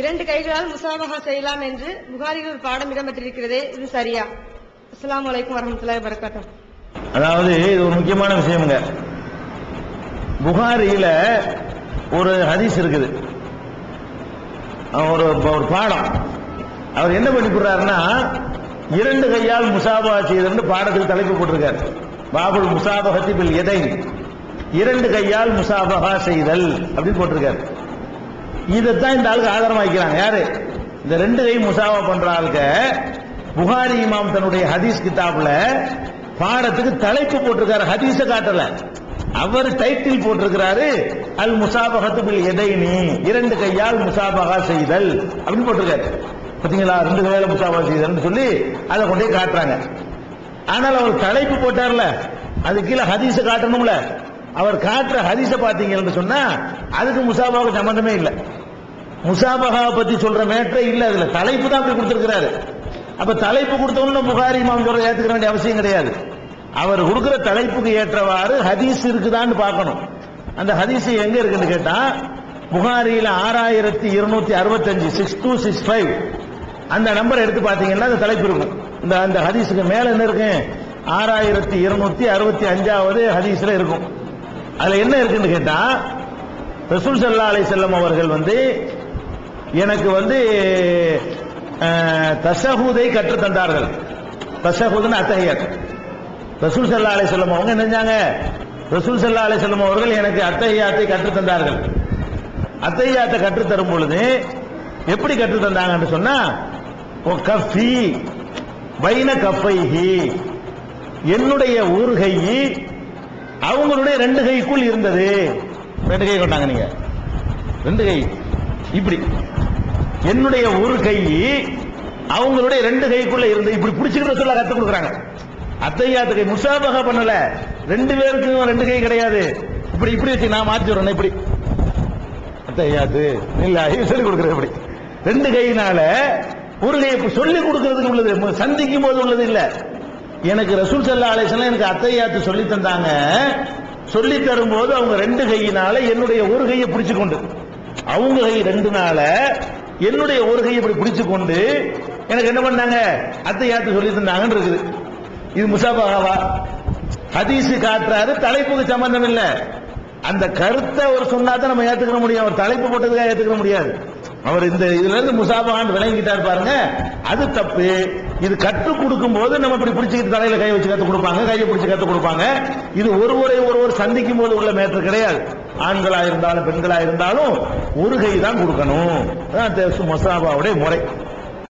இரண்டு கைகளால் முசாபகா செய்யலாம் என்று புகாரிகள் ஒரு பாடம் இடம்பெற்றிருக்கிறதே இது சரியா? அஸ்லாம் வலைக்கும் வரமத்துல வபரகாத்துஹு. அதாவது இது ஒரு முக்கியமான விஷயமுங்க. புகாரியில ஒரு ஹதீஸ் இருக்குது. ஒரு ஒரு பாடம். அவர் என்ன பண்ணி கொடுறாருன்னா இரண்டு கையால் முசாபா செய்தன்னு பாடத்தில் தலைப்பு போட்டிருக்காரு. பாபுல் முசாபகத்தி பில் எதை இரண்டு கையால் முசாபகா செய்தல் அப்படின்னு போட்டிருக்காரு. இதைத்தான் இந்த ஆளுக்கு ஆதாரமா வைக்கிறாங்க யாரு? இந்த ரெண்டு கை முசாவா பண்ற ஆளுக்க புகாரி இமாம் தன்னுடைய ஹதீஸ் கிதாப்ல பாடத்துக்கு தலைப்பு போட்டிருக்காரு. ஹதீஸ காட்டல. அவர் டைட்டில் போட்டிருக்கிறாரு அல் முசாபகத்து எதைனி இரண்டு கையால் முசாபகா செய்தல் அப்படின்னு போட்டிருக்காரு. பாத்தீங்களா? ரெண்டு கையால முசாபகா செய்தல்னு சொல்லி அதை கொண்டே காட்டுறாங்க. ஆனால் அவர் தலைப்பு போட்டார்ல. அது கீழே ஹதீஸ காட்டணும்ல. அவர் காட்டுற ஹரிச பார்த்தீங்கன்னு சொன்னா அதுக்கு முசாபாவுக்கு சம்பந்தமே இல்லை. முசாபகா பத்தி சொல்ற மேட்டரே இல்ல. அதுல தலைப்பு தான் அப்படி கொடுத்திருக்கிறாரு. அப்ப தலைப்பு கொடுத்தவங்க புகாரி இமாம் சொல்ற ஏத்துக்க வேண்டிய அவசியம் கிடையாது. அவர் கொடுக்கிற தலைப்புக்கு ஏற்றவாறு ஹதீஸ் இருக்குதான்னு பார்க்கணும். அந்த ஹதீஸ் எங்க இருக்குன்னு கேட்டா புகாரியில ஆறாயிரத்தி இருநூத்தி அறுபத்தஞ்சு சிக்ஸ் டூ சிக்ஸ் ஃபைவ் அந்த நம்பர் எடுத்து பாத்தீங்கன்னா அந்த தலைப்பு இருக்கும். இந்த அந்த ஹதீஸுக்கு மேல என்ன இருக்கு? ஆறாயிரத்தி இருநூத்தி அறுபத்தி அஞ்சாவது ஹதீஸ்ல இருக்கும். அதுல என்ன இருக்குன்னு கேட்டா ரசூல் சல்லா அலை செல்லம் அவர்கள் வந்து எனக்கு வந்து அஹ், தஷஹூதை கற்று தந்தார்கள் தஷஹூதுன்னு அத்தகையத் ரசூல் சல்லா அலை செல்லம் அவங்க என்ன செஞ்சாங்க? ரசூல் சல்லா அலை செல்லம் அவர்கள் எனக்கு அத்தகையாத்தை கற்று தந்தார்கள் அத்தகையாத்தை கற்று தரும் பொழுது எப்படி கற்று தந்தாங்கன்னு சொன்னா கஃபி பைன கஃபைஹி என்னுடைய ஒரு அவங்களுடைய ரெண்டு கைக்குள் இருந்தது. ரெண்டு கை கொண்டாங்க நீங்க. ரெண்டு கை. இப்படி. என்னுடைய ஒரு கை அவங்களுடைய ரெண்டு கைக்குள்ள இருந்து இப்படி பிடிச்சுக்கிற சொல்ல கத்து கொடுக்குறாங்க. அத்தையாத்து கை. முசாபக பண்ணல. ரெண்டு பேருக்கும் ரெண்டு கை கிடையாது. இப்படி இப்படி வச்சு நான் மாற்றி விடுறேன் இப்படி. அத்தையாத்து இல்ல இது சொல்லி கொடுக்குறது இப்படி. ரெண்டு கையினால ஒரு கை சொல்லி கொடுக்கறதுக்கு உள்ளது. சந்திக்கும் போது உள்ளது இல்லை. எனக்கு ரசூல் சல்லா அலிஸ்லாம் எனக்கு அத்தையாத்து சொல்லி தந்தாங்க. சொல்லி தரும்போது அவங்க ரெண்டு கையினால என்னுடைய ஒரு கையை பிடிச்சு கொண்டு அவங்க கை ரெண்டு நாள என்னுடைய ஒரு கையை இப்படி பிடிச்சு கொண்டு எனக்கு என்ன பண்ணாங்க? அத்தையாத்து சொல்லி தந்தாங்கன்னு இருக்குது. இது முசாபாவா ஹதீஸ் காட்டுறாரு தலைப்புக்கு சம்பந்தம் இல்ல. அந்த கருத்தை அவர் சொன்னா தான் நம்ம ஏத்துக்கிற முடியும். அவர் தலைப்பு போட்டதுக்காக ஏத்துக்கிற முடியாது. அவர் இந்த இதுல இருந்து முசாபான்னு விளங்கிட்டார் பாருங்க. அது தப்பு. இது கற்றுக் கொடுக்கும் போது நம்ம இப்படி பிடிச்சிக்கிட்டு தலையில கை வச்சு கத்து கொடுப்பாங்க கையை பிடிச்சு கத்து கொடுப்பாங்க. இது ஒருவரை ஒருவர் சந்திக்கும் போது உள்ள மேட்டர் கிடையாது. ஆண்களா இருந்தாலும் பெண்களா இருந்தாலும் ஒரு கை தான் கொடுக்கணும். அதான் முசாபாவுடைய முறை.